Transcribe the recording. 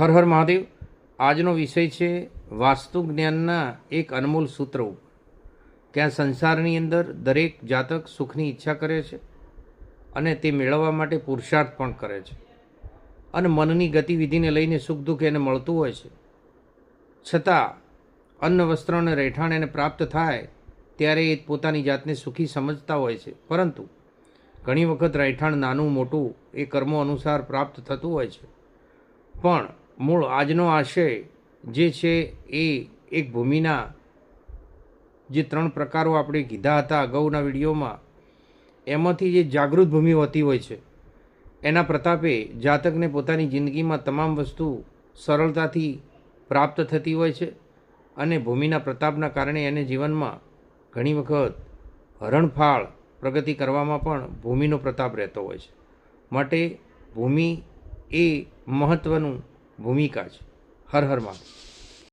હર હર મહાદેવ. આજનો વિષય છે વાસ્તુ જ્ઞાનના એક અનમોલ સૂત્ર ઉપર. કે સંસારની અંદર દરેક જાતક સુખની ઈચ્છા કરે છે અને તે મેળવવા માટે પુરુષાર્થ પણ કરે છે. અને મનની ગતિવિધિને લઈને સુખ દુઃખ એને મળતું હોય છે. છતાં અન્ન વસ્ત્ર અને રહેઠાણ એને પ્રાપ્ત થાય ત્યારે એ પોતાની જાતને સુખી સમજતા હોય છે. પરંતુ ઘણી વખત રહેઠાણ નાનું મોટું એ કર્મો અનુસાર પ્રાપ્ત થતું હોય છે. પણ મૂળ આજનો આશય જે છે એ એક ભૂમિના જે ત્રણ પ્રકારો આપણે કીધા હતા અગાઉના વિડીયોમાં, એમાંથી જે જાગૃત ભૂમિ હોતી હોય છે, એના પ્રતાપે જાતકને પોતાની જિંદગીમાં તમામ વસ્તુ સરળતાથી પ્રાપ્ત થતી હોય છે અને ભૂમિના પ્રતાપના કારણે એને જીવનમાં ઘણી વખત હરણફાળ પ્રગતિ કરવામાં પણ ભૂમિનો પ્રતાપ રહેતો હોય છે. માટે ભૂમિ એ મહત્ત્વનું ભૂમિકા છે. હર હર મહાદેવ.